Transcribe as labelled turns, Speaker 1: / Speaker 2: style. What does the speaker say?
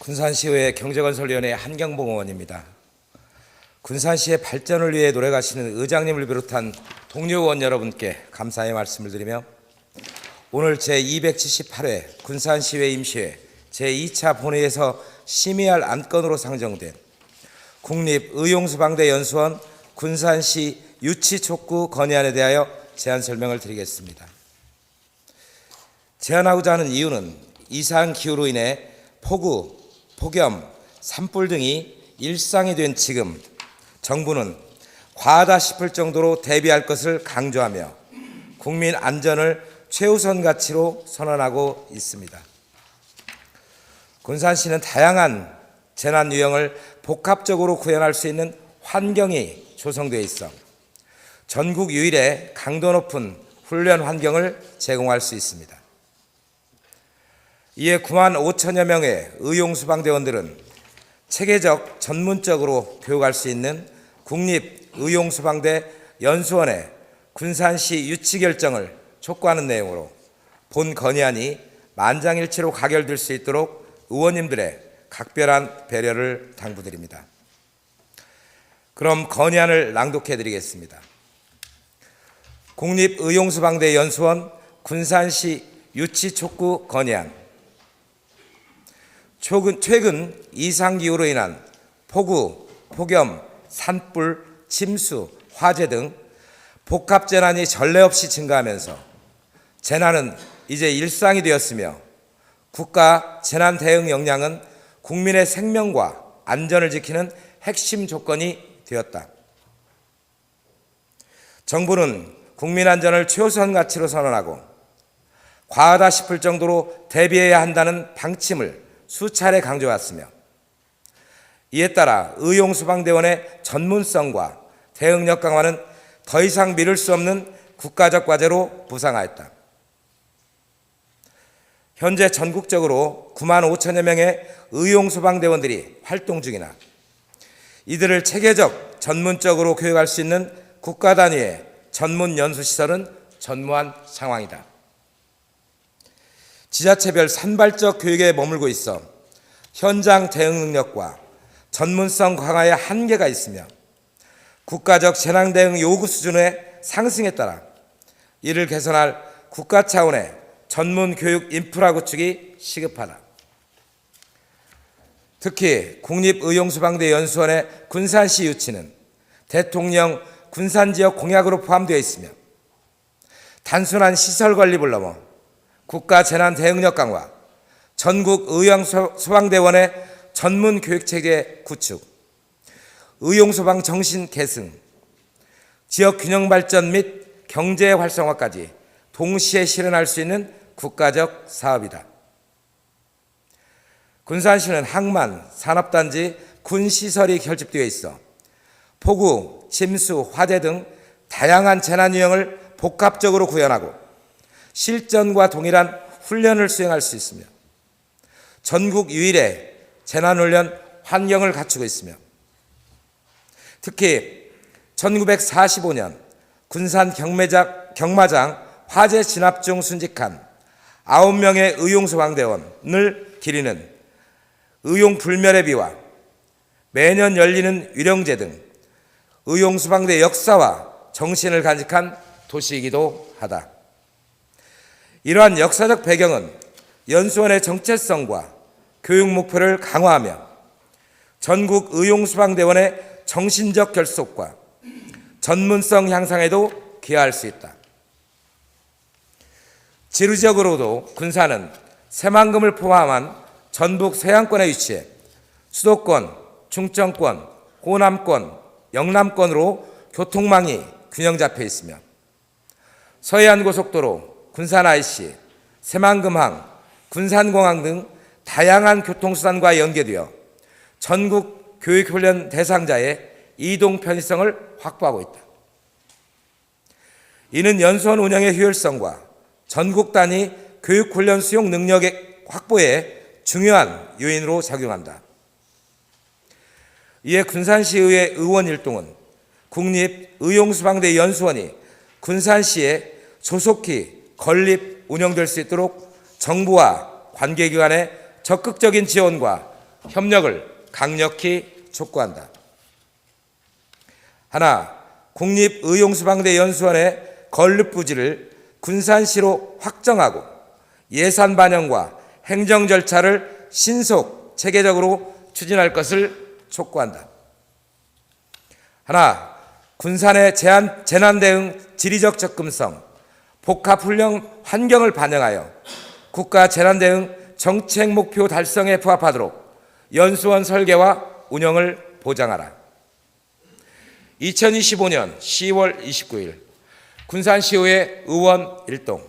Speaker 1: 군산시의회 경제건설위원회 한경봉 의원입니다. 군산시의 발전을 위해 노력하시는 의장님을 비롯한 동료 의원 여러분께 감사의 말씀을 드리며 오늘 제278회 군산시의회 임시회 제2차 본회의에서 심의할 안건으로 상정된 국립의용수방대 연수원 군산시 유치촉구 건의안에 대하여 제안 설명을 드리겠습니다. 제안하고자 하는 이유는 이상 기후로 인해 폭우, 폭염, 산불 등이 일상이 된 지금 정부는 과하다 싶을 정도로 대비할 것을 강조하며 국민 안전을 최우선 가치로 선언하고 있습니다. 군산시는 다양한 재난 유형을 복합적으로 구현할 수 있는 환경이 조성되어 있어 전국 유일의 강도 높은 훈련 환경을 제공할 수 있습니다. 이에 9만 5천여 명의 의용수방대원들은 체계적 전문적으로 교육할 수 있는 국립의용수방대 연수원의 군산시 유치 결정을 촉구하는 내용으로 본 건의안이 만장일치로 가결될 수 있도록 의원님들의 각별한 배려를 당부드립니다. 그럼 건의안을 낭독해 드리겠습니다. 국립의용수방대 연수원 군산시 유치 촉구 건의안 최근, 최근 이상기후로 인한 폭우, 폭염, 산불, 침수, 화재 등 복합 재난이 전례 없이 증가하면서 재난은 이제 일상이 되었으며 국가 재난 대응 역량은 국민의 생명과 안전을 지키는 핵심 조건이 되었다. 정부는 국민 안전을 최우선 가치로 선언하고 과하다 싶을 정도로 대비해야 한다는 방침을 수차례 강조했으며 이에 따라 의용수방대원의 전문성과 대응력 강화는 더 이상 미룰 수 없는 국가적 과제로 부상하였다. 현재 전국적으로 9만 5천여 명의 의용소방대원들이 활동 중이나 이들을 체계적 전문적으로 교육할 수 있는 국가 단위의 전문 연수시설은 전무한 상황이다. 지자체별 산발적 교육에 머물고 있어 현장 대응 능력과 전문성 강화에 한계가 있으며 국가적 재난 대응 요구 수준의 상승에 따라 이를 개선할 국가 차원의 전문 교육 인프라 구축이 시급하다. 특히 국립의용수방대 연수원의 군산시 유치는 대통령 군산지역 공약으로 포함되어 있으며 단순한 시설 건립을 넘어 국가 재난 대응력 강화, 전국 의용 소방대원의 전문 교육 체계 구축, 의용 소방 정신 계승, 지역 균형 발전 및 경제 활성화까지 동시에 실현할 수 있는 국가적 사업이다. 군산시는 항만, 산업단지, 군시설이 결집되어 있어 폭우, 침수, 화재 등 다양한 재난 유형을 복합적으로 구현하고 실전과 동일한 훈련을 수행할 수 있으며 전국 유일의 재난훈련 환경을 갖추고 있으며 특히 1945년 군산 경매장, 경마장 화재 진압 중 순직한 9명의 의용소방대원을 기리는 의용 불멸의 비와 매년 열리는 위령제 등 의용소방대 역사와 정신을 간직한 도시이기도 하다. 이러한 역사적 배경은 연수원의 정체성과 교육 목표를 강화하며 전국 의용수방대원의 정신적 결속과 전문성 향상에도 기여할 수 있다. 지리적으로도 군산은 새만금을 포함한 전북 서양권에 위치해 수도권, 충청권, 호남권, 영남권으로 교통망이 균형 잡혀 있으며 서해안 고속도로, 군산 IC, 새만금항, 군산공항 등 다양한 교통수단과 연계되어 전국 교육훈련 대상자의 이동 편의성을 확보하고 있다. 이는 연수원 운영의 효율성과 전국 단위 교육훈련 수용 능력의 확보에 중요한 요인으로 작용한다. 이에 군산시의회 의원 일동은 국립의용수방대 연수원이 군산시에 조속히 건립 운영될 수 있도록 정부와 관계기관의 적극적인 지원과 협력을 강력히 촉구한다. 하나, 국립의용수방대 연수원의 건립 부지를 군산시로 확정하고 예산 반영과 행정 절차를 신속 체계적으로 추진할 것을 촉구한다. 하나, 군산의 재난, 대응 지리적 접근성, 복합 훈련 환경을 반영하여 국가 재난 대응 정책 목표 달성에 부합하도록 연수원 설계와 운영을 보장하라. 2025년 10월 29일 군산시의회 의원 일동